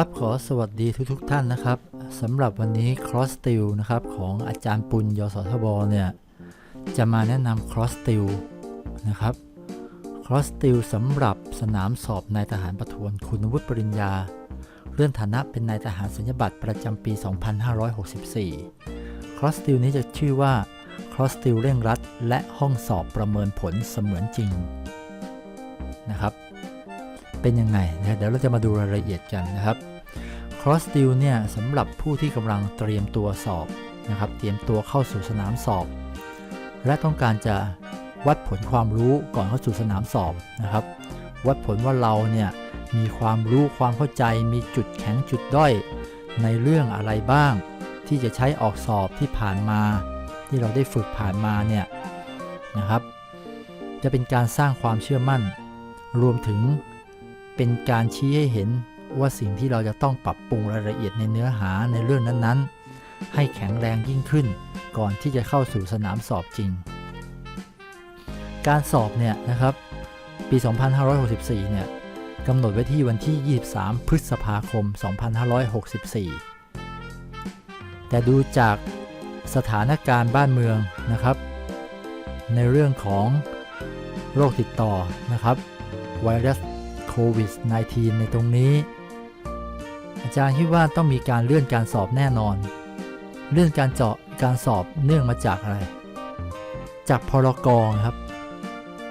ครับขอสวัสดีทุกๆทท่านนะครับสำหรับวันนี้ Cross Steel นะครับของอาจารย์ปุณยศทบเนี่ยจะมาแนะนำ Cross Steel นะครับ Cross Steel สำหรับสนามสอบนายทหารประทวนคุณวุฒิปริญญา เลื่อนฐานะเป็นนายทหารสัญญบัตรประจำปี 2564 Cross Steel นี้จะชื่อว่า Cross Steel เร่งรัด และห้องสอบประเมินผลเสมือนจริงนะครับ เป็นยังไงนะเดี๋ยวเราจะมาดูรายละเอียดกันนะครับ Cross Steel เนี่ยสำหรับผู้ที่กำลังเตรียมตัวสอบนะครับเตรียมตัวเข้าสู่สนามสอบ และต้องการจะวัดผลความรู้ก่อนเข้าสู่สนามสอบนะครับ วัดผลว่าเราเนี่ยมีความรู้ความเข้าใจมีจุดแข็งจุดด้อย ในเรื่องอะไรบ้าง ที่จะใช้ออกสอบที่ผ่านมา ที่เราได้ฝึกผ่านมาเนี่ยนะครับ จะเป็นการสร้างความเชื่อมั่น รวมถึง เป็นการชี้ให้เห็นว่าสิ่งที่เราจะต้องปรับปรุงรายละเอียดในเนื้อหาในเรื่องนั้นๆ ให้แข็งแรงยิ่งขึ้น ก่อนที่จะเข้าสู่สนามสอบจริง การสอบเนี่ยนะครับ ปี 2564 เนี่ยกำหนดไว้ที่วันที่ 23 พฤษภาคม 2564 แต่ดูจากสถานการณ์บ้านเมืองนะครับ ในเรื่องของโรคติดต่อนะครับ ไวรัส โควิด -19 ในตรงนี้ อาจารย์คิดว่าต้องมีการเลื่อนการสอบแน่นอน เลื่อนการเจาะการสอบเนื่องมาจากอะไร จากพรกรครับ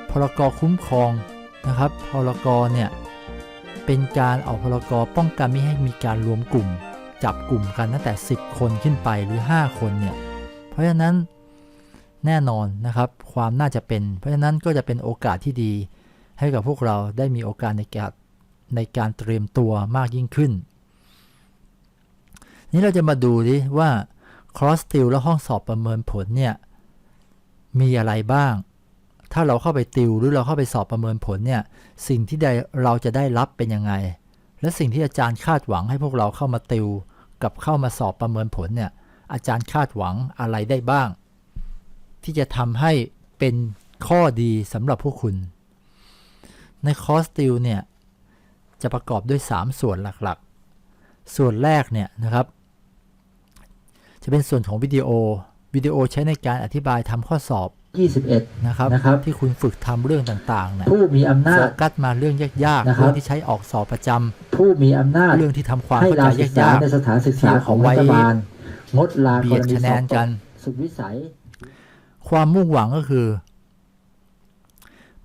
พรกรคุ้มครองนะครับ พรกรเนี่ยเป็นการออกพรกรป้องกันไม่ให้มีการรวมกลุ่ม จับกลุ่มกันตั้งแต่ 10 คนขึ้นไปหรือ 5 คนเนี่ย เพราะฉะนั้นแน่นอนนะครับ ความน่าจะเป็น เพราะฉะนั้นก็จะเป็นโอกาสที่ดี ให้กับพวกเราได้มีโอกาสในการในการเตรียมตัวมากยิ่งขึ้น นี้เราจะมาดูดิว่า cross t i l และห้องสอบประเมินผลเนี่ยมีอะไรบ้าง ถ้าเราเข้าไปติวหรือเราเข้าไปสอบประเมินผลเนี่ยสิ่งที่ได้เราจะได้รับเป็นยังไง และสิ่งที่อาจารย์คาดหวังให้พวกเราเข้ามาติว กับเข้ามาสอบประเมินผลเนี่ยอาจารย์คาดหวังอะไรได้บ้าง ที่จะทำให้เป็นข้อดีสำหรับพวกคุณ ในคอร์สติลเนี่ยจะประกอบด้วย 3 ส่วนหลักๆ ส่วนแรกเนี่ยนะครับ จะเป็นส่วนของวิดีโอ วิดีโอใช้ในการอธิบายทำข้อสอบ 21 นะครับนะครับ ที่คุณฝึกทำเรื่องต่างๆเนี่ยผู้มีอำนาโฟจกัสมาเรื่องยากๆนะครับ เรื่องที่ใช้ออกสอบประจำผู้มีอำนาจเรื่องที่ทำความให้เข้าลาใจศึกษายากในสถานศึกษาของรัฐบาลงดลาๆกเบียรดณีคะแนสอนบตกักนสุดวิสัย ความมุ่งหวังก็คือ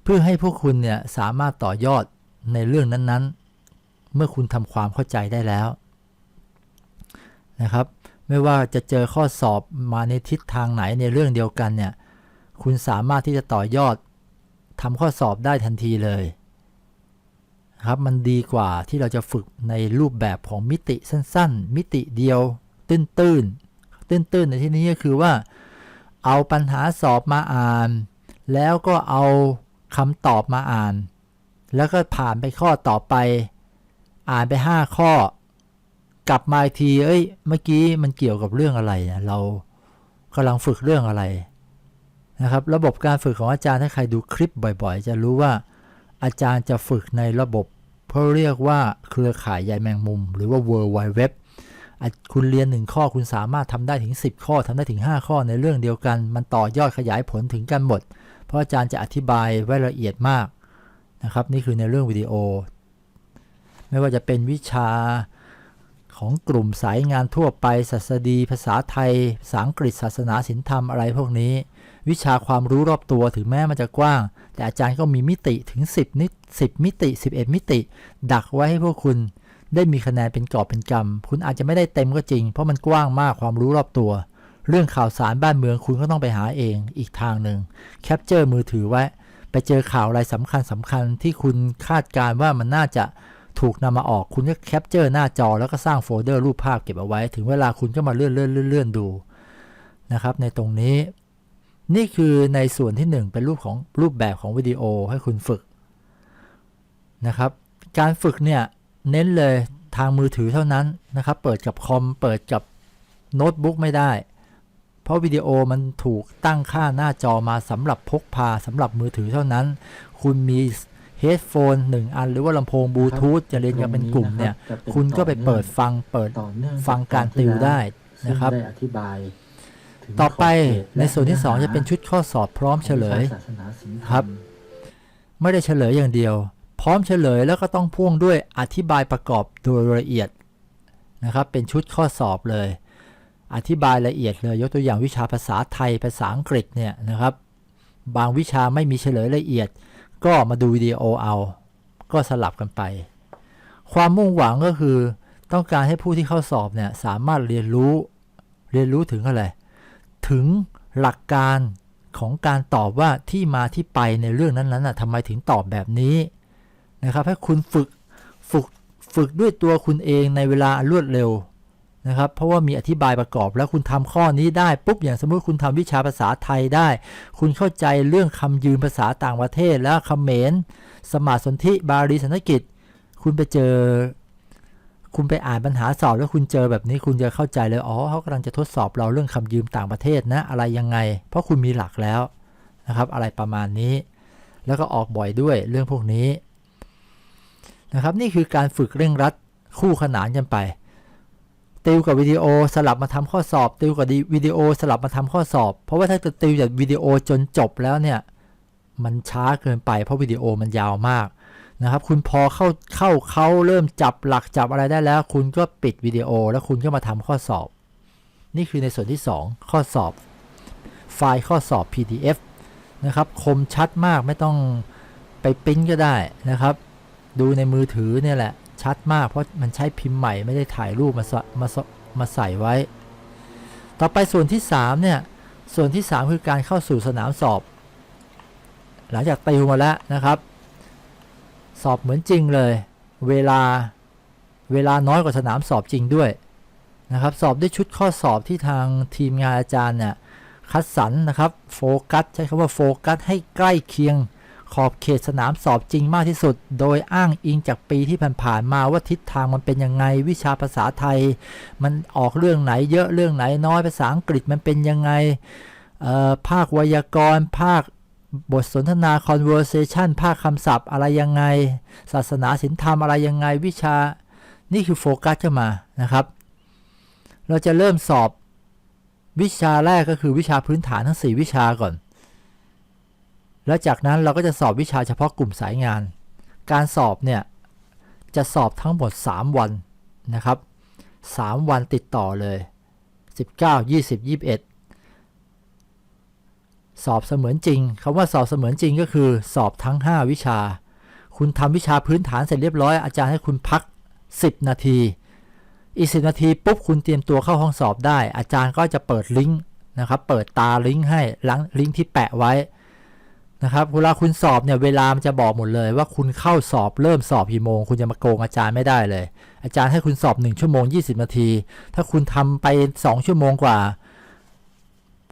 เพื่อให้พวกคุณเนี่ยสามารถต่อยอดในเรื่องนั้นๆ เมื่อคุณทำความเข้าใจได้แล้วนะครับ ไม่ว่าจะเจอข้อสอบมาในทิศทางไหนในเรื่องเดียวกันเนี่ย คุณสามารถที่จะต่อยอดทำข้อสอบได้ทันทีเลยครับมันดีกว่าที่เราจะฝึกในรูปแบบของมิติสั้นๆ มิติเดียว ตื้นๆตื้นๆในที่นี้ก็คือว่า เอาปัญหาสอบมาอ่าน แล้วก็เอา คำตอบมาอ่าน แล้วก็ผ่านไปข้อต่อไป อ่านไป5ข้อ กลับมาอีกที เอ้ย เมื่อกี้มันเกี่ยวกับเรื่องอะไรนะเรากำลังฝึกเรื่องอะไรนะครับ ระบบการฝึกของอาจารย์ถ้าใครดูคลิปบ่อย ๆ จะรู้ว่าอาจารย์จะฝึกในระบบเพราะเรียกว่าเครือข่ายใยแมงมุม หรือว่า World Wide Web คุณเรียน 1 ข้อคุณสามารถทำได้ถึง 10 ข้อทำได้ถึง 5 ข้อในเรื่องเดียวกัน มันต่อยอดขยายผลถึงกันหมด ราะอาจารย์จะอธิบายไว้ละเอียดมากนะครับ นี่คือในเรื่องวิดีโอ ไม่ว่าจะเป็นวิชาของกลุ่มสายงานทั่วไปศาสดี ภาษาไทยภาษาอังกฤษศาสนาศิลธรรมอะไรพวกนี้ วิชาความรู้รอบตัวถึงแม้มันจะกว้าง แต่อาจารย์ก็มีมิติถึง 10 นิด 10 มิติ 11 มิติ ดักไว้ให้พวกคุณได้มีคะแนนเป็นกอบเป็นกำคุณอาจจะไม่ได้เต็มก็จริง เพราะมันกว้างมากความรู้รอบตัว เรื่องข่าวสารบ้านเมืองคุณก็ต้องไปหาเองอีกทางหนึ่งแคปเจอร์มือถือไว้ ไปเจอข่าวอะไรสำคัญสำคัญที่คุณคาดการณ์ว่ามันน่าจะถูกนำมาออกคุณก็แคปเจอร์หน้าจอแล้วก็สร้างโฟลเดอร์รูปภาพเก็บเอาไว้ ถึงเวลาคุณก็มาเลื่อนเลื่อนเลื่อนเลื่อนดูนะครับในตรงนี้ นี่คือในส่วนที่ 1 เป็นรูปของรูปแบบของวิดีโอให้คุณฝึกนะครับ การฝึกเนี่ยเน้นเลยทางมือถือเท่านั้นนะครับ เปิดกับคอมเปิดกับโน้ตบุ๊กไม่ได้ เพราะวิดีโอมันถูกตั้งค่าหน้าจอมาสำหรับพกพาสำหรับมือถือเท่านั้น คุณมีเฮดโฟนหนึ่งอันหรือว่าลำโพงบลูทูธจะเรียนกันเป็นกลุ่มเนี่ยตรงะรับจะคุณก็ไปเปิดต่อฟังเปิดเนื่องต่อเนื่องฟังการติวได้ซึ่งนะครับได้อธิบายถึงต่อไปขบเขตในส่วนที่และ2จะเป็นชุดข้อสอบพร้อมเฉลยศาสนาศีลธมครับ ไม่ได้เฉลยอย่างเดียว พร้อมเฉลยแล้วก็ต้องพ่วงด้วยอธิบายประกอบโดยละเอียดนะครับ เป็นชุดข้อสอบเลย อธิบายละเอียดเลยยกตัวอย่างวิชาภาษาไทยภาษาอังกฤษเนี่ยนะครับ บางวิชาไม่มีเฉลยละเอียด ก็มาดูวิดีโอเอา ก็สลับกันไป ความมุ่งหวังก็คือต้องการให้ผู้ที่เข้าสอบเนี่ยสามารถเรียนรู้เรียนรู้ถึงอะไรถึงหลักการของการตอบว่าที่มาที่ไปในเรื่องนั้นๆน่ะทำไมถึงตอบแบบนี้นะครับให้คุณฝึกฝึกฝึกด้วยตัวคุณเองในเวลารวดเร็ว นะครับ เพราะว่ามีอธิบายประกอบแล้วคุณทำข้อนี้ได้ปุ๊บอย่างสมมุติคุณทำวิชาภาษาไทยได้ คุณเข้าใจเรื่องคำยืมภาษาต่างประเทศแล้วคำเขมรสมาสนธิบาลีสันสกิตคุณไปเจอ คุณไปอ่านปัญหาสอบแล้วคุณเจอแบบนี้คุณจะเข้าใจเลยอ๋อเขากำลังจะทดสอบเราเรื่องคำยืมต่างประเทศนะอะไรยังไง เพราะคุณมีหลักแล้วนะครับ อะไรประมาณนี้ แล้วก็ออกบ่อยด้วยเรื่องพวกนี้นะครับ นี่คือการฝึกเร่งรัดคู่ขนานกันไป ติวกับวิดีโอสลับมาทำข้อสอบ ติวกับวิดีโอสลับมาทำข้อสอบ เพราะว่าถ้าจะติวจากวิดีโอจนจบแล้วเนี่ยมันช้าเกินไปเพราะวิดีโอมันยาวมากนะครับ คุณพอเข้าเข้าเขาเริ่มจับหลักจับอะไรได้แล้ว คุณก็ปิดวิดีโอแล้วคุณก็มาทำข้อสอบ นี่คือในส่วนที่ 2 ข้อสอบ ไฟล์ข้อสอบ PDF นะครับคมชัดมากไม่ต้องไปปริ้นก็ได้นะครับ ดูในมือถือเนี่ยแหละ ชัดมากเพราะมันใช้พิมพ์ใหม่ไม่ได้ถ่ายรูปมาสมาสมาใส่ไว้ ต่อไปส่วนที่3เนี่ยส่วนที่ 3 คือการเข้าสู่สนามสอบ หลังจากติวมาแล้วนะครับ สอบเหมือนจริงเลย เวลาเวลาน้อยกว่าสนามสอบจริงด้วยนะครับสอบด้วยชุดข้อสอบที่ทางทีมงานอาจารย์เนี่ยคัดสรรนะครับโฟกัสใช้คำว่าโฟกัสให้ใกล้เคียง ขอบเขตสนามสอบจริงมากที่สุด โดยอ้างอิงจากปีที่ผ่านๆมาว่าทิศทางมันเป็นยังไง วิชาภาษาไทย มันออกเรื่องไหนเยอะเรื่องไหนน้อยภาษาอังกฤษมันเป็นยังไงภาคไวยากรณ์ ภาคบทสนทนา conversation ภาคคำศัพท์อะไรยังไง ศาสนาศิลธรรมอะไรยังไงวิชานี่คือโฟกัสเข้ามานะครับ เราจะเริ่มสอบวิชาแรกก็คือวิชาพื้นฐานทั้ง 4 วิชาก่อน แล้วจากนั้นเราก็จะสอบวิชาเฉพาะกลุ่มสายงาน การสอบเนี่ยจะสอบทั้งหมด 3 วันนะครับ 3 วันติดต่อเลย 19 20 21 สอบเสมือนจริงคำว่าสอบเสมือนจริงก็คือ สอบทั้ง 5 วิชา คุณทำวิชาพื้นฐานเสร็จเรียบร้อยอาจารย์ให้คุณพัก 10 นาที อีก 10 นาทีปุ๊บคุณเตรียมตัวเข้าห้องสอบได้ อาจารย์ก็จะเปิดลิงก์นะครับ เปิดตาลิงก์ให้หลังลิงก์ที่แปะไว้ นะครับเวลาคุณสอบเนี่ยเวลามันจะบอกหมดเลย ว่าคุณเข้าสอบเริ่มสอบกี่โมง คุณจะมาโกงอาจารย์ไม่ได้เลย อาจารย์ให้คุณสอบ 1 ชั่วโมง 20 นาที ถ้าคุณทำไป 2 ชั่วโมงกว่า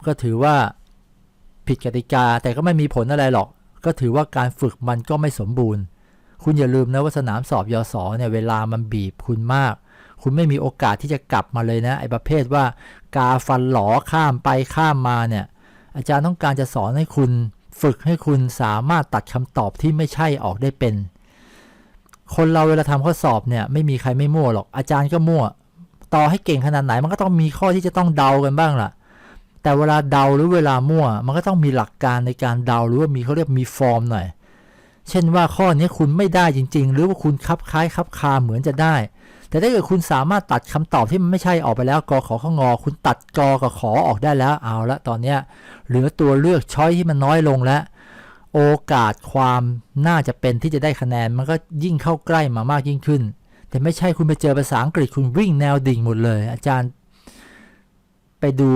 ก็ถือว่าผิดกติกา แต่ก็ไม่มีผลอะไรหรอก ก็ถือว่าการฝึกมันก็ไม่สมบูรณ์ คุณอย่าลืมนะว่าสนามสอบยศเนี่ยเวลามันบีบคุณมากคุณไม่มีโอกาสที่จะกลับมาเลยนะไอ้ประเภทว่ากาฟันหลอข้ามไปข้ามมาเนี่ยอาจารย์ต้องการจะสอนให้คุณ ฝึกให้คุณสามารถตัดคำตอบที่ไม่ใช่ออกได้เป็น คนเราเวลาทำข้อสอบเนี่ยไม่มีใครไม่มั่วหรอกอาจารย์ก็มั่ว ต่อให้เก่งขนาดไหน มันก็ต้องมีข้อที่จะต้องเดากันบ้างล่ะ แต่เวลาเดาหรือเวลามั่ว มันก็ต้องมีหลักการในการเดาหรือว่ามีเขาเรียกมีฟอร์มหน่อย เช่นว่าข้อนี้คุณไม่ได้จริง ๆ หรือว่าคุณคับคล้ายคับคาเหมือนจะได้ แต่ถ้าเกิดคุณสามารถตัดคำตอบที่มันไม่ใช่ออกไปแล้วกอขอข้องอ คุณตัดกอกับขอออกได้แล้วเอาละตอนเนี้ยเหลือตัวเลือกช้อยที่มันน้อยลงแล้วโอกาสความน่าจะเป็นที่จะได้คะแนนมันก็ยิ่งเข้าใกล้มามากยิ่งขึ้น แต่ไม่ใช่คุณไปเจอภาษาอังกฤษคุณวิ่งแนวดิ่งหมดเลย อาจารย์ ไปดู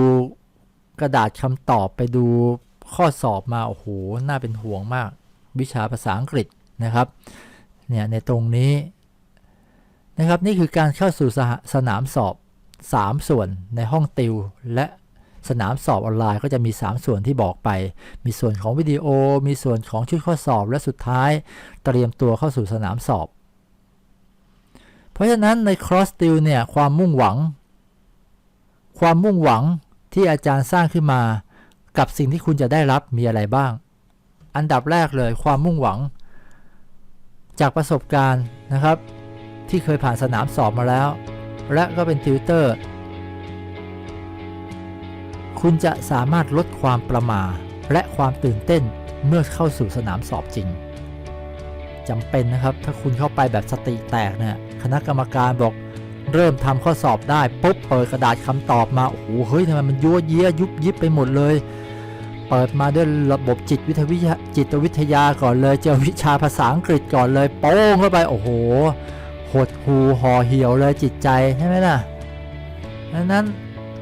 กระดาษคำตอบไปดูข้อสอบมาโอ้โหน่าเป็นห่วงมาก วิชาภาษาอังกฤษนะครับ เนี่ยในตรงนี้ นะครับนี่คือการเข้าสู่สสนามสอบ 3 ส่วนในห้องติว และสนามสอบออนไลน์ก็จะมี 3 ส่วนที่บอกไป มีส่วนของวิดีโอ มีส่วนของชุดข้อสอบและสุดท้าย เตรียมตัวเข้าสู่สนามสอบ เพราะฉะนั้นใน cross t i l เนี่ยความมุ่งหวัง ความมุ่งหวังที่อาจารย์สร้างขึ้นมา กับสิ่งที่คุณจะได้รับมีอะไรบ้าง อันดับแรกเลยความมุ่งหวัง จากประสบการณ์นะครับ ที่เคยผ่านสนามสอบมาแล้ว และก็เป็นติวเตอร์ คุณจะสามารถลดความประมาและความตื่นเต้นเมื่อเข้าสู่สนามสอบจริงจำเป็นนะครับ ถ้าคุณเข้าไปแบบสติแตกเนี่ยคณะกรรมการบอกเริ่มทำข้อสอบได้ปุ๊บเปิดกระดาษคำตอบมา โอ้โหเฮ้ยทำไมมันยั่วเยี้ยยุบยิบไปหมดเลย เปิดมาด้วยระบบจิตวิทยาจิตวิทยาก่อนเลย เจอวิชาภาษาอังกฤษก่อนเลยโป้งเข้าไป โอ้โห หดหูห่อเหี่ยวเลยจิตใจใช่ไหมล่ะดังนั้น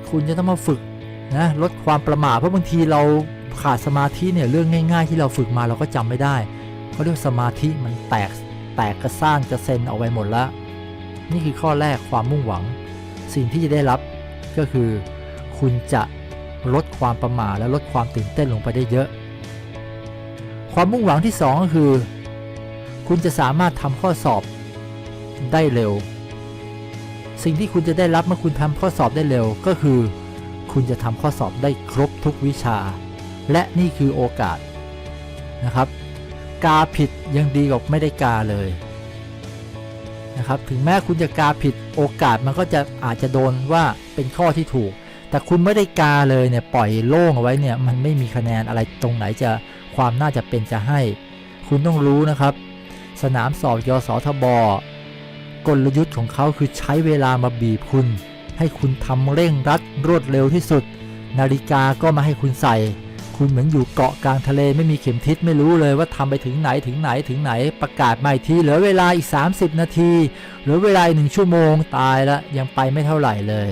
คุณจะต้องมาฝึกนะลดความประหม่าเพราะบางทีเราขาดสมาธิเนี่ยเรื่องง่ายๆ ที่เราฝึกมาเราก็จำไม่ได้เขาเรียกสมาธิมันแตกแตกกระซ่านกระเซ็นออกไปหมดล้วนี่คือข้อแรกความมุ่งหวัง สิ่งที่จะได้รับก็คือ คุณจะลดความประหม่าและลดความตื่นเต้นลงไปได้เยอะ ความมุ่งหวังที่สองก็คือ คุณจะสามารถทำข้อสอบ ได้เร็ว สิ่งที่คุณจะได้รับเมื่อคุณทำข้อสอบได้เร็วก็คือ คุณจะทำข้อสอบได้ครบทุกวิชา และนี่คือโอกาสนะครับ กาผิดยังดีกว่าไม่ได้กาเลยนะครับถึงแม้คุณจะกาผิดโอกาสมันก็จะอาจจะโดนว่าเป็นข้อที่ถูก แต่คุณไม่ได้กาเลยเนี่ยปล่อยโล่งเอาไว้เนี่ยมันไม่มีคะแนนอะไรตรงไหนจะความน่าจะเป็นจะให้ คุณต้องรู้นะครับ สนามสอบยสทบ กลยุทธ์ของเขาคือใช้เวลามาบีบคุณ ให้คุณทำเร่งรัดรวดเร็วที่สุด นาฬิกาก็มาให้คุณใส่ คุณเหมือนอยู่เกาะกลางทะเลไม่มีเข็มทิศไม่รู้เลยว่าทำไปถึงไหนถึงไหนถึงไหนประกาศใหม่ทีเหลือเวลาอีก 30 นาทีเหลือเวลาหนึ่งชั่วโมงตายล้วยังไปไม่เท่าไหร่เลย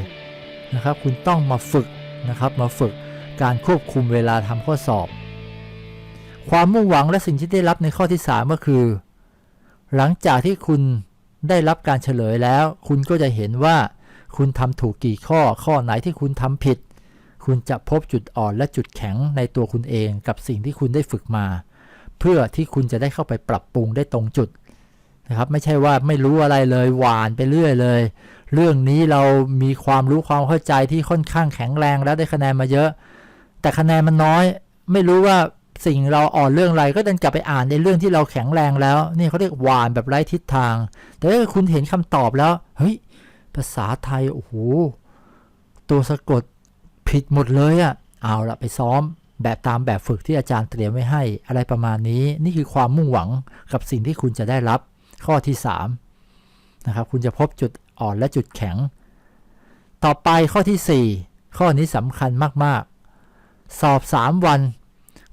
นะครับ คุณต้องมาฝึกนะครับมาฝึกการควบคุมเวลาทำข้อสอบ ความมุ่งหวังและสิ่งที่ได้รับในข้อที่ 3 ก็คือ หลังจากที่คุณ ได้รับการเฉลยแล้ว คุณก็จะเห็นว่า คุณทำถูกกี่ข้อข้อไหนที่คุณทำผิด คุณจะพบจุดอ่อนและจุดแข็งในตัวคุณเองกับสิ่งที่คุณได้ฝึกมา เพื่อที่คุณจะได้เข้าไปปรับปรุงได้ตรงจุดนะครับไม่ใช่ว่าไม่รู้อะไรเลยหวานไปเรื่อยเลย เรื่องนี้เรามีความรู้ความเข้าใจที่ค่อนข้างแข็งแรงแล้วได้คะแนนมาเยอะ แต่คะแนนมันน้อย ไม่รู้ว่า สิ่งเราอ่อนเรื่องอะไรก็ดันกลับไปอ่านในเรื่องที่เราแข็งแรงแล้ว นี่เขาเรียกหวานแบบไร้ทิศทาง แต่ถ้าคุณเห็นคำตอบแล้วเฮ้ยภาษาไทยโอ้โหตัวสะกดผิดหมดเลยอะ่ะเอาละไปซ้อมแบบตามแบบฝึกที่อาจารย์เตรียมไว้ให้อะไรประมาณนี้ นี่คือความมุ่งหวังกับสิ่งที่คุณจะได้รับ ข้อที่3นะครับคุณจะพบจุดอ่อนและจุดแข็ง ต่อไปข้อทีสี่4 ข้อนี้สำคัญมากๆ สอบ 3 วัน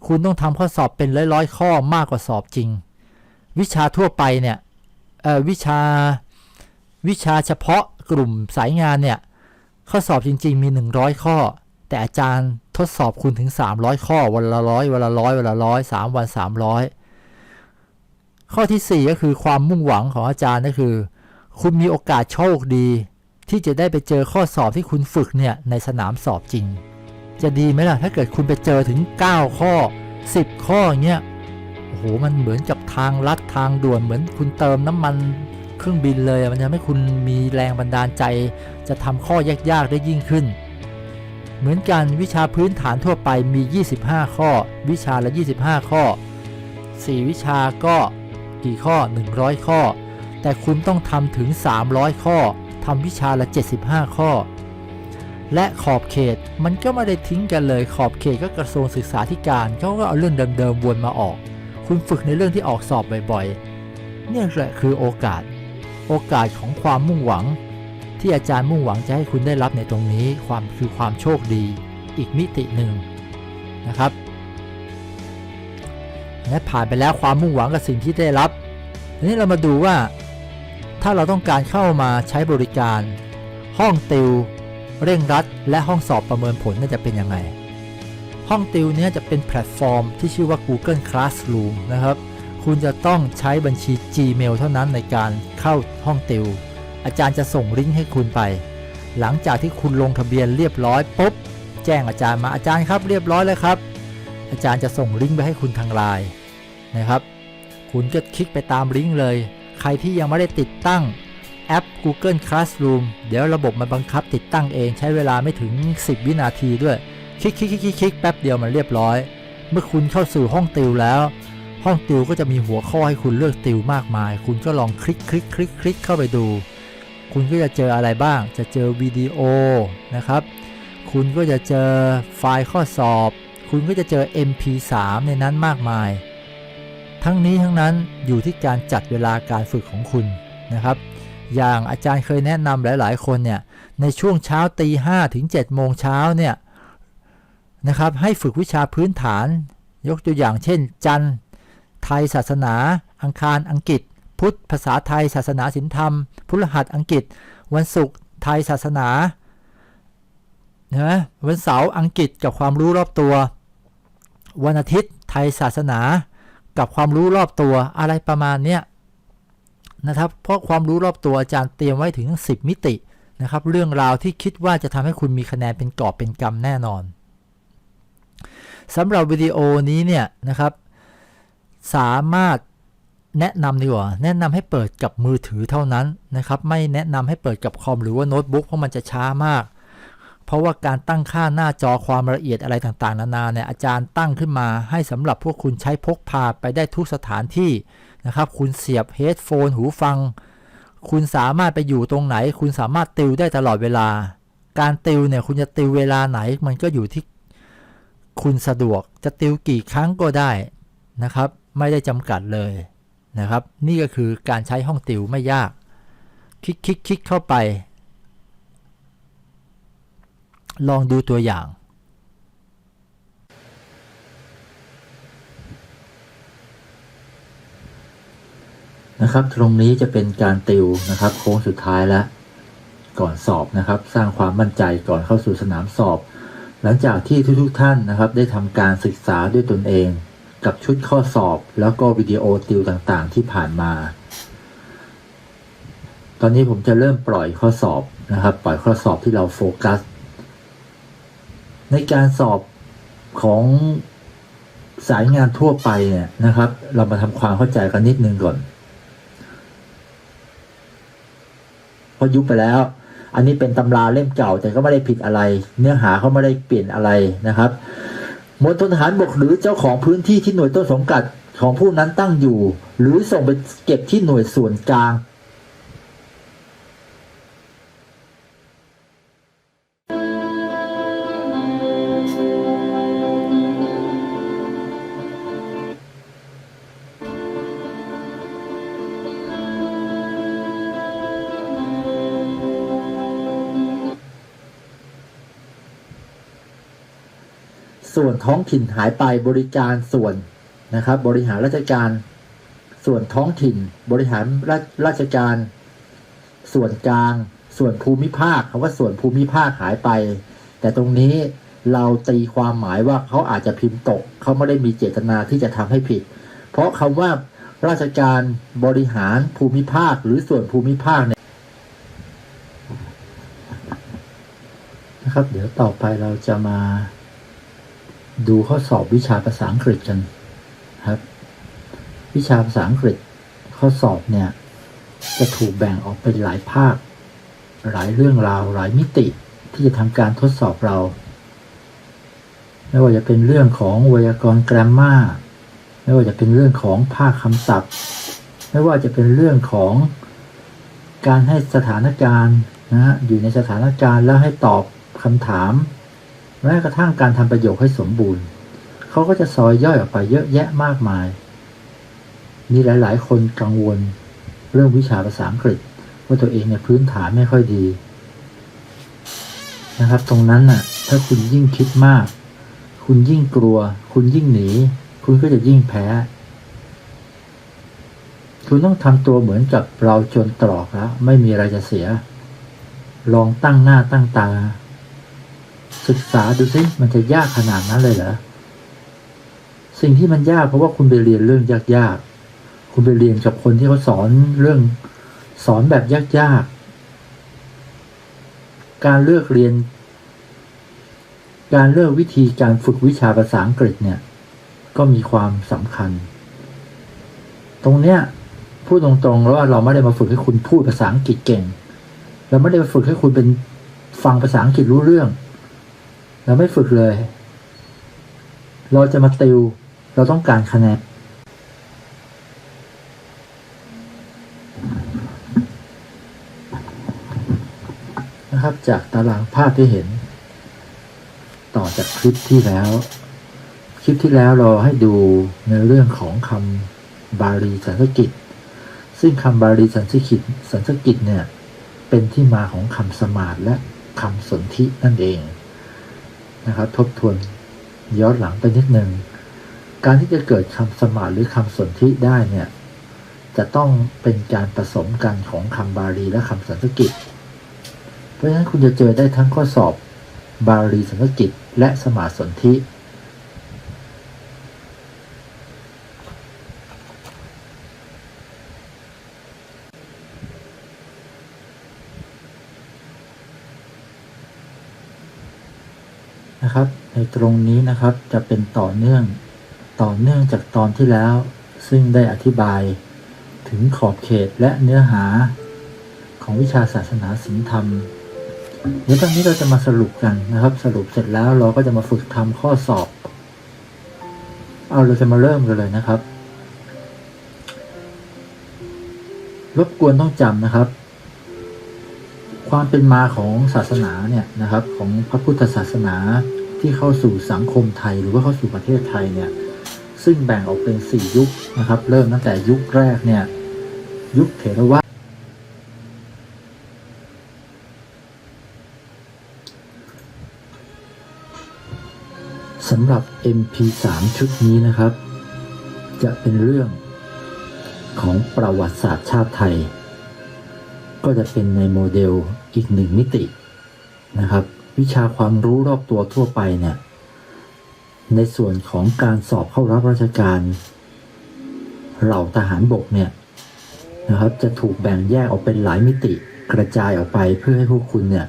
คุณต้องทำข้อสอบเป็นร้อยๆข้อมากกว่าสอบจริง วิชาทั่วไปเนี่ยวิชาวิชาเฉพาะกลุ่มสายงานเนี่ยข้อสอบจริง ๆ มี 100 ข้อ แต่อาจารย์ทดสอบคุณถึง 300 ข้อ วันละร้อยวันละร้อยวันละร้อยสามวัน 300 ข้อทีสี่4 ก็คือความมุ่งหวังของอาจารย์ก็คือ คุณมีโอกาสโชคดี ที่จะได้ไปเจอข้อสอบที่คุณฝึกเนี่ยในสนามสอบจริง จะดีไหมล่ะ ถ้าเกิดคุณไปเจอถึง 9 ข้อ 10 ข้อเงี้ยโอ้โหมันเหมือนกับทางลัดทางด่วนเหมือนคุณเติมน้ำมันเครื่องบินเลยมันจะทำให้คุณมีแรงบันดาลใจ จะทำข้อยากๆได้ยิ่งขึ้น เหมือนกันวิชาพื้นฐานทั่วไปมี 25 ข้อ วิชาละ 25 ข้อ 4 วิชาก็กี่ข้อ 100 ข้อ แต่คุณต้องทำถึง 300 ข้อทำวิชาละ 75 ข้อ และขอบเขตมันก็ไม่ได้ทิ้งกันเลยขอบเขตก็กระทรวงศึกษาธิการเขาก็เอาเรื่องเดิมๆวนมาออก คุณฝึกในเรื่องที่ออกสอบบ่อยๆเนี่ยแหละคือโอกาส โอกาสของความมุ่งหวัง ที่อาจารย์มุ่งหวังจะให้คุณได้รับในตรงนี้ความคือความโชคดีอีกมิติหนึ่งนะครับและผ่านไปแล้วความมุ่งหวังกับสิ่งที่ได้รับทีนี้เรามาดูว่า ถ้าเราต้องการเข้ามาใช้บริการ ห้องติว เร่งรัด และห้องสอบประเมินผลน่าจะเป็นยังไง ห้องติวเนี้ยจะเป็นแพลตฟอร์มที่ชื่อว่า Google Classroom นะครับ คุณจะต้องใช้บัญชี Gmail เท่านั้นในการเข้าห้องติว อาจารย์จะส่งลิงก์ให้คุณไป หลังจากที่คุณลงทะเบียนเรียบร้อยปุ๊บ แจ้งอาจารย์มาอาจารย์ครับเรียบร้อยแล้วครับ อาจารย์จะส่งลิงก์ไปให้คุณทางไลน์นะครับ คุณก็คลิกไปตามลิงก์เลย ใครที่ยังไม่ได้ติดตั้ง แอป Google Classroom เดี๋ยวระบบมันบังคับติดตั้งเองใช้เวลาไม่ถึง 10 วินาทีด้วย คลิกคลิกคลิกคลิกแป๊บเดียวมันเรียบร้อย เมื่อคุณเข้าสู่ห้องติวแล้ว ห้องติวก็จะมีหัวข้อให้คุณเลือกติวมากมาย คุณก็ลองคลิกคลิกคลิกคลิกเข้าไปดู คุณก็จะเจออะไรบ้าง จะเจอวิดีโอนะครับ คุณก็จะเจอไฟล์ข้อสอบ คุณก็จะเจอ MP3 ในนั้นมากมาย ทั้งนี้ทั้งนั้นอยู่ที่การจัดเวลาการฝึกของคุณนะครับ อย่างอาจารย์เคยแนะนำหลาย ๆ คนเนี่ยในช่วงเช้าตีห้ถึง7โมงเช้าเนี่ยนะครับให้ฝึกวิชาพื้นฐาน ยกตัวอย่างเช่น จันทร์ไทยศาสนา อังคารอังกฤษ พุทธภาษาไทยศาสนาศิลธรรมพฤหัสอังกฤษ วันศุกร์ไทยศาสนานะวันเสาร์อังกฤษกับความรู้รอบตัว วันอาทิตย์ไทยศาสนา กับความรู้รอบตัวอะไรประมาณเนี้ย นะครับเพราะความรู้รอบตัวอาจารย์เตรียมไว้ถึง 10 มิตินะครับ เรื่องราวที่คิดว่าจะทำให้คุณมีคะแนนเป็นกอบเป็นกำแน่นอนสำหรับวิดีโอนี้เนี่ยนะครับ สามารถแนะนำดีกว่าแนะนำให้เปิดกับมือถือเท่านั้นนะครับ ไม่แนะนำให้เปิดกับคอมหรือว่าโน้ตบุ๊กเพราะมันจะช้ามาก เพราะว่าการตั้งค่าหน้าจอความละเอียดอะไรต่างๆ นานาเนี่ยอาจารย์ตั้งขึ้นมาให้สำหรับพวกคุณใช้พกพาไปได้ทุกสถานที่ นะครับ คุณเสียบเฮดโฟนหูฟัง คุณสามารถไปอยู่ตรงไหน คุณสามารถติวได้ตลอดเวลา การติวเนี่ยคุณจะติวเวลาไหน มันก็อยู่ที่คุณสะดวกจะติวกี่ครั้งก็ได้นะครับ ไม่ได้จำกัดเลยนะครับ นี่ก็คือการใช้ห้องติวไม่ยาก คลิกคลิกคลิกเข้าไป ลองดูตัวอย่าง นะครับ ตรงนี้จะเป็นการติวนะครับ โค้งสุดท้ายแล้วก่อนสอบนะครับ สร้างความมั่นใจก่อนเข้าสู่สนามสอบ หลังจากที่ทุกๆท่านนะครับ ได้ทำการศึกษาด้วยตนเอง กับชุดข้อสอบ แล้วก็วิดีโอติวต่างๆ ที่ผ่านมา ตอนนี้ผมจะเริ่มปล่อยข้อสอบนะครับ ปล่อยข้อสอบที่เราโฟกัส ในการสอบของสายงานทั่วไปเนี่ยนะครับ เรามาทำความเข้าใจกันนิดนึงก่อน เพราะยุบไปแล้ว อันนี้เป็นตำราเล่มเก่าแต่ก็ไม่ได้ผิดอะไร เนื้อหาเขาไม่ได้เปลี่ยนอะไรนะครับมณฑลทหารบกหรือเจ้าของพื้นที่ที่หน่วยต้นสังกัดของผู้นั้นตั้งอยู่ หรือส่งไปเก็บที่หน่วยส่วนกลาง ส่วนท้องถิ่นหายไปบริการส่วนนะครับ บริหารราชการ ส่วนท้องถิ่น บริหารราชการ ส่วนกลาง ส่วนภูมิภาคคำว่าส่วนภูมิภาคหายไป แต่ตรงนี้เราตีความหมายว่าเขาอาจจะพิมพ์ตก เขาไม่ได้มีเจตนาที่จะทำให้ผิด เพราะคำว่าราชการบริหารภูมิภาคหรือส่วนภูมิภาคเนี่ยนะครับ เดี๋ยวต่อไปเราจะมา ดูข้อสอบวิชาภาษาอังกฤษกันครับ วิชาภาษาอังกฤษข้อสอบเนี่ย จะถูกแบ่งออกเป็นหลายภาค หลายเรื่องราวหลายมิติที่จะทำการทดสอบเรา ไม่ว่าจะเป็นเรื่องของไวยากรณ์แกรมมาไม่ว่าจะเป็นเรื่องของภาคคำศัพท์ ไม่ว่าจะเป็นเรื่องของการให้สถานการณ์นะฮะอยู่ในสถานการณ์แล้วให้ตอบคำถาม แม้กระทั่งการทำประโยคให้สมบูรณ์ เขาก็จะซอยย่อยออกไปเยอะแยะมากมาย มีหลาย ๆ คนกังวล เรื่องวิชาภาษาอังกฤษ ว่าตัวเองเนี่ยพื้นฐานไม่ค่อยดี นะครับ ตรงนั้นน่ะ ถ้าคุณยิ่งคิดมาก คุณยิ่งกลัว คุณยิ่งหนี คุณก็จะยิ่งแพ้ คุณต้องทำตัวเหมือนกับเราจนตรอกแล้ว ไม่มีอะไรจะเสีย ลองตั้งหน้าตั้งตา ศึกษาดูสิมันจะยากขนาดนั้นเลยเหรอสิ่งที่มันยากเพราะว่าคุณไปเรียนเรื่องยากๆ คุณไปเรียนกับคนที่เขาสอนเรื่องสอนแบบยากๆ การเลือกเรียน การเลือกวิธีการฝึกวิชาภาษาอังกฤษเนี่ย ก็มีความสำคัญ ตรงเนี้ยพูดตรงๆแล้วว่าเราไม่ได้มาฝึกให้คุณพูดภาษาอังกฤษเก่ง เราไม่ได้มาฝึกให้คุณเป็นฟังภาษาอังกฤษรู้เรื่อง เราไม่ฝึกเลย เราจะมาติว เราต้องการคะแนนนะครับจากตารางภาพที่เห็น ต่อจากคลิปที่แล้ว คลิปที่แล้วเราให้ดูในเรื่องของคำบาลีสันสกิต ซึ่งคำบาลีสันสกิตสันสกิตเนี่ยเป็นที่มาของคำสมาธและคำสนธินั่นเอง นะครับทบทวนย้อนหลังไปนิดหนึ่งการที่จะเกิดคำสมาหรือคำสนธิได้เนี่ยจะต้องเป็นการผสมกันของคำบาลีและคำสันสกฤต เพราะฉะนั้นคุณจะเจอได้ทั้งข้อสอบบาลีสันสกฤตและสมาสนธิ นะครับ ในตรงนี้นะครับจะเป็นต่อเนื่องต่อเนื่องจากตอนที่แล้ว ซึ่งได้อธิบายถึงขอบเขตและเนื้อหาของวิชาศาสนาศีลธรรม เดี๋ยวตอนนี้เราจะมาสรุปกันนะครับ สรุปเสร็จแล้วเราก็จะมาฝึกทำข้อสอบ เอาเราจะมาเริ่มกันเลยนะครับ รบกวนต้องจำนะครับ ความเป็นมาของศาสนาเนี่ยนะครับ ของพระพุทธศาสนา ที่เข้าสู่สังคมไทยหรือว่าเข้าสู่ประเทศไทยเนี่ยซึ่งแบ่งออกเป็นสี่ยุคนะครับ เริ่มตั้งแต่ยุคแรกเนี่ยยุคเถรวาทสำหรับ MP3 ชุดนี้นะครับ จะเป็นเรื่องของประวัติศาสตร์ชาติไทย ก็จะเป็นในโมเดลอีกหนึ่งมิตินะครับ วิชาความรู้รอบตัวทั่วไปเนี่ยในส่วนของการสอบเข้ารับราชการเหล่าทหารบกเนี่ยนะครับจะถูกแบ่งแยกออกเป็นหลายมิติกระจายออกไปเพื่อให้พวกคุณเนี่ย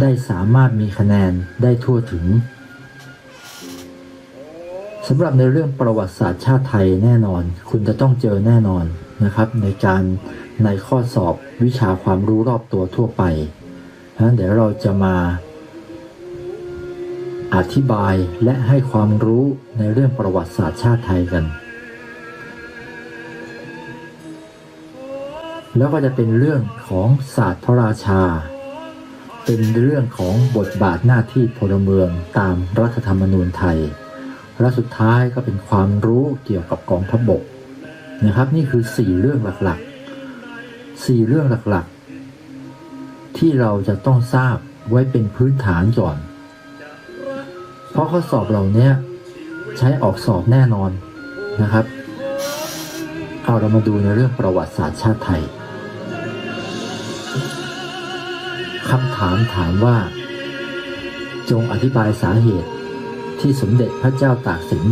ได้สามารถมีคะแนนได้ทั่วถึงสำหรับในเรื่องประวัติศาสตร์ชาติไทยแน่นอน คุณจะต้องเจอแน่นอนนะครับ ในการในข้อสอบวิชาความรู้รอบตัวทั่วไป นะเดี๋ยวเราจะมาอธิบายและให้ความรู้ในเรื่องประวัติศาสตร์ชาติไทยกัน แล้วก็จะเป็นเรื่องของศาสตร์พระราชา เป็นเรื่องของบทบาทหน้าที่พลเมืองตามรัฐธรรมนูญไทย และสุดท้ายก็เป็นความรู้เกี่ยวกับกองทัพบบกนะครับ นี่คือ 4 เรื่องหลักๆ 4 เรื่องหลักๆ ที่เราจะต้องทราบไว้เป็นพื้นฐานก่อน เพราะข้อสอบเหล่านี้ใช้ออกสอบแน่นอนนะครับ เอาเรามาดูในเรื่องประวัติศาสตร์ชาติไทยคำถามถามว่า จงอธิบายสาเหตุที่สมเด็จพระเจ้าตากสิน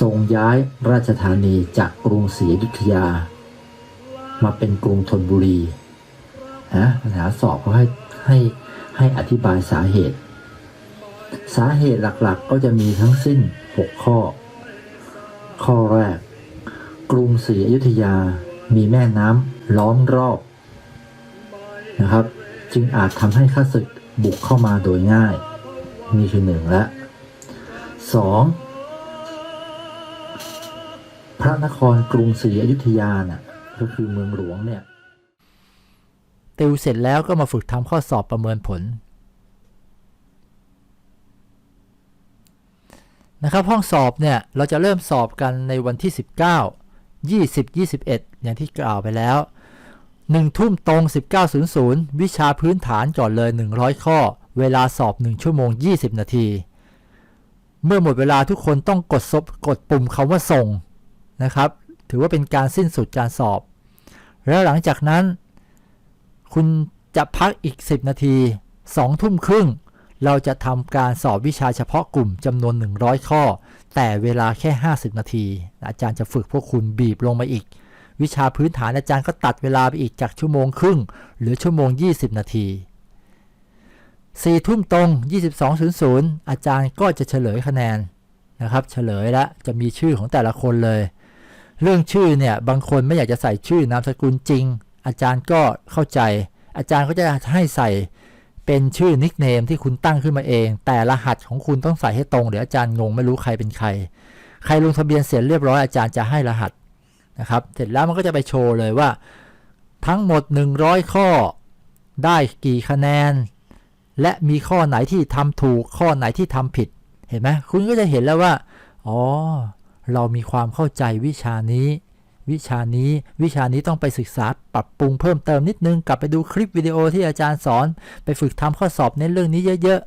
ทรงย้ายราชธานีจากกรุงศรีอยุธยา มาเป็นกรุงธนบุรี นะปัญหาสอบเขาให้ให้ให้อธิบายสาเหตุ สาเหตุหลักๆก็จะมีทั้งสิ้น 6 ข้อ ข้อแรก กรุงศรีอยุธยามีแม่น้ำล้อมรอบนะครับ จึงอาจทำให้ข้าศึกบุกเข้ามาโดยง่าย นี่คือหนึ่งและสองพระนครกรุงศรีอยุธยาน่ะก็คือเมืองหลวงเนี่ย ติวเสร็จแล้วก็มาฝึกทำข้อสอบประเมินผลนะครับห้องสอบเนี่ยเราจะเริ่มสอบกันในวันที่ 19 20 21 อย่างที่กล่าวไปแล้ว 1 ทุ่มตรง 19.00 วิชาพื้นฐานก่อนเลย 100 ข้อ เวลาสอบ 1 ชั่วโมง 20 นาที เมื่อหมดเวลาทุกคนต้องกดซบกดปุ่มคำว่าส่งนะครับ ถือว่าเป็นการสิ้นสุดการสอบ แล้วหลังจากนั้น คุณจะพักอีก 10 นาที 2 ทุ่มครึ่ง เราจะทำการสอบวิชาเฉพาะกลุ่มจำนวน 100 ข้อ แต่เวลาแค่ 50 นาที อาจารย์จะฝึกพวกคุณบีบลงมาอีก วิชาพื้นฐานอาจารย์ก็ตัดเวลาไปอีกจากชั่วโมงครึ่ง หรือชั่วโมง 20 นาที4ทุ่มตรง 22.00 อาจารย์ก็จะเฉลยคะแนนนะครับ เฉลยแล้วจะมีชื่อของแต่ละคนเลย เรื่องชื่อเนี่ย บางคนไม่อยากจะใส่ชื่อนามสกุลจริง อาจารย์ก็เข้าใจ อาจารย์ก็จะให้ใส่เป็นชื่อนิกเนมที่คุณตั้งขึ้นมาเอง แต่รหัสของคุณต้องใส่ให้ตรง เดี๋ยวอาจารย์งงไม่รู้ใครเป็นใคร ใครลงทะเบียนเสร็จเรียบร้อยอาจารย์จะให้รหัสนะครับ เสร็จแล้วมันก็จะไปโชว์เลยว่า ทั้งหมด 100 ข้อได้กี่คะแนน และมีข้อไหนที่ทำถูกข้อไหนที่ทำผิด เห็นไหมคุณก็จะเห็นแล้วว่า อ๋อ เรามีความเข้าใจวิชานี้ วิชานี้วิชานี้ต้องไปศึกษาปรับปรุงเพิ่มเติมนิดนึง กลับไปดูคลิปวิดีโอที่อาจารย์สอน ไปฝึกทำข้อสอบเน้นเรื่องนี้เยอะ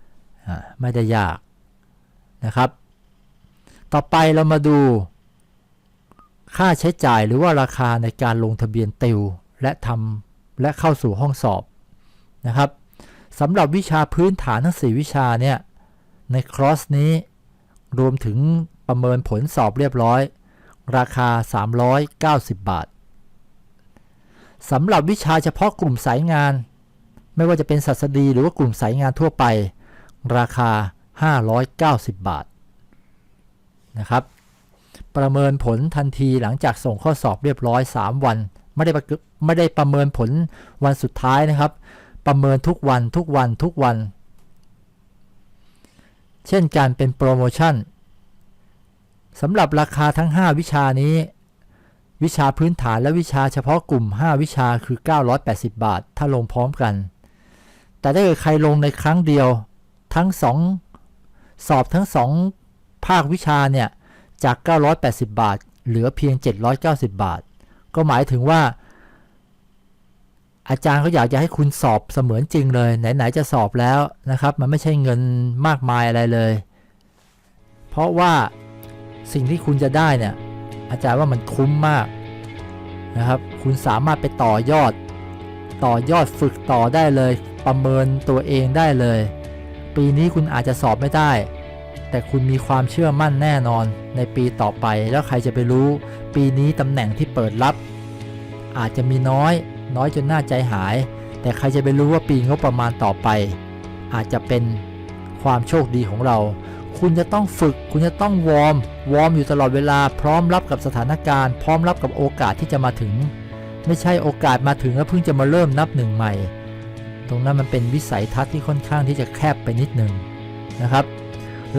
ๆไม่ได้ยากนะครับ ต่อไปเรามาดู ค่าใช้จ่ายหรือว่าราคาในการลงทะเบียนติว และทำและเข้าสู่ห้องสอบนะครับสำหรับวิชาพื้นฐานทั้ง 4 วิชาเนี่ยในครอสนี้รวมถึงประเมินผลสอบเรียบร้อย ราคา 390 บาทสำหรับวิชาเฉพาะกลุ่มสายงาน ไม่ว่าจะเป็นศัสดีหรือว่ากลุ่มสายงานทั่วไป ราคา 590 บาทนะครับ ประเมินผลทันทีหลังจากส่งข้อสอบเรียบร้อย 3 วัน ไม่ได้ประกไม่ได้ประเมินผลวันสุดท้ายนะครับ ประเมินทุกวันทุกวันทุกวัน เช่นการเป็นโปรโมชั่น สำหรับราคาทั้ง 5 วิชานี้ วิชาพื้นฐานและวิชาเฉพาะกลุ่ม 5 วิชาคือ 980 บาท ถ้าลงพร้อมกัน แต่ถ้าเกิดใครลงในครั้งเดียวทั้ง 2 สอบทั้ง 2 ภาควิชาเนี่ย จาก 980 บาท เหลือเพียง 790 บาท ก็หมายถึงว่า อาจารย์เขาอยากจะให้คุณสอบเสมือนจริงเลย ไหน ๆ จะสอบแล้วนะครับ มันไม่ใช่เงินมากมายอะไรเลย เพราะว่า สิ่งที่คุณจะได้เนี่ยอาจารย์ว่ามันคุ้มมากนะครับ คุณสามารถไปต่อยอด ต่อยอดฝึกต่อได้เลย ประเมินตัวเองได้เลย ปีนี้คุณอาจจะสอบไม่ได้ แต่คุณมีความเชื่อมั่นแน่นอนในปีต่อไปแล้วใครจะไปรู้ ปีนี้ตำแหน่งที่เปิดรับ อาจจะมีน้อย น้อยจนน่าใจหาย แต่ใครจะไปรู้ว่าปีงบประมาณต่อไป อาจจะเป็นความโชคดีของเรา คุณจะต้องฝึก คุณจะต้องวอร์ม วอร์มอยู่ตลอดเวลา พร้อมรับกับสถานการณ์ พร้อมรับกับโอกาสที่จะมาถึง ไม่ใช่โอกาสมาถึงแล้วเพิ่งจะมาเริ่มนับหนึ่งใหม่ ตรงนั้นมันเป็นวิสัยทัศน์ที่ค่อนข้างที่จะแคบไปนิดหนึ่งนะครับ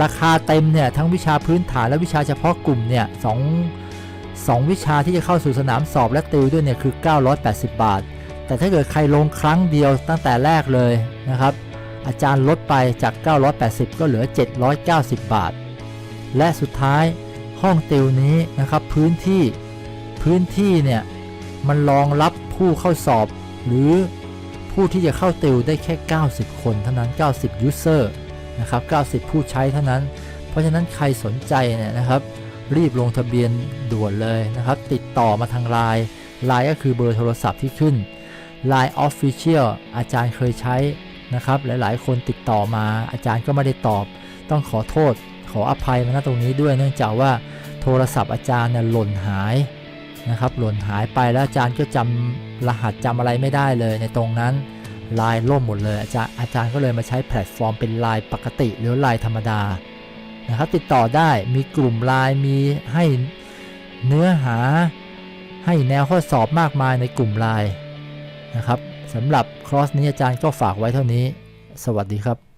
ราคาเต็มเนี่ยทั้งวิชาพื้นฐานและวิชาเฉพาะกลุ่มเนี่ยสองสองวิชาที่จะเข้าสู่สนามสอบและติวด้วยเนี่ยคือ 980 บาท แต่ถ้าเกิดใครลงครั้งเดียวตั้งแต่แรกเลยนะครับ อาจารย์ลดไปจาก 980 ก็เหลือ 790 บาท และสุดท้ายห้องติวนี้นะครับพื้นที่พื้นที่เนี่ยมันรองรับผู้เข้าสอบ หรือผู้ที่จะเข้าติวได้แค่ 90 คนเท่านั้น 90 user นะครับ90 ผู้ใช้เท่านั้น เพราะฉะนั้นใครสนใจเนี่ยนะครับรีบลงทะเบียนด่วนเลยนะครับ ติดต่อมาทางไลน์ไลน์ก็คือเบอร์โทรศัพท์ที่ขึ้น Line Official อาจารย์เคยใช้ นะครับ หลายๆ คนติดต่อมาอาจารย์ก็ไม่ได้ตอบ ต้องขอโทษ ขออภัยมาณตรงนี้ด้วยเนื่องจากว่าโทรศัพท์อาจารย์เนี่ยหล่นหายนะครับหล่นหายไปแล้วอาจารย์ก็จำรหัสจำอะไรไม่ได้เลยในตรงนั้นไลน์ล่มหมดเลยอาจารย์อาจารย์ก็เลยมาใช้แพลตฟอร์มเป็นไลน์ปกติหรือไลน์ธรรมดานะครับติดต่อได้มีกลุ่มไลน์มีให้เนื้อหาให้แนวข้อสอบมากมายในกลุ่มไลน์นะครับ สำหรับคลอสนี้อาจารย์ก็ฝากไว้เท่านี้ สวัสดีครับ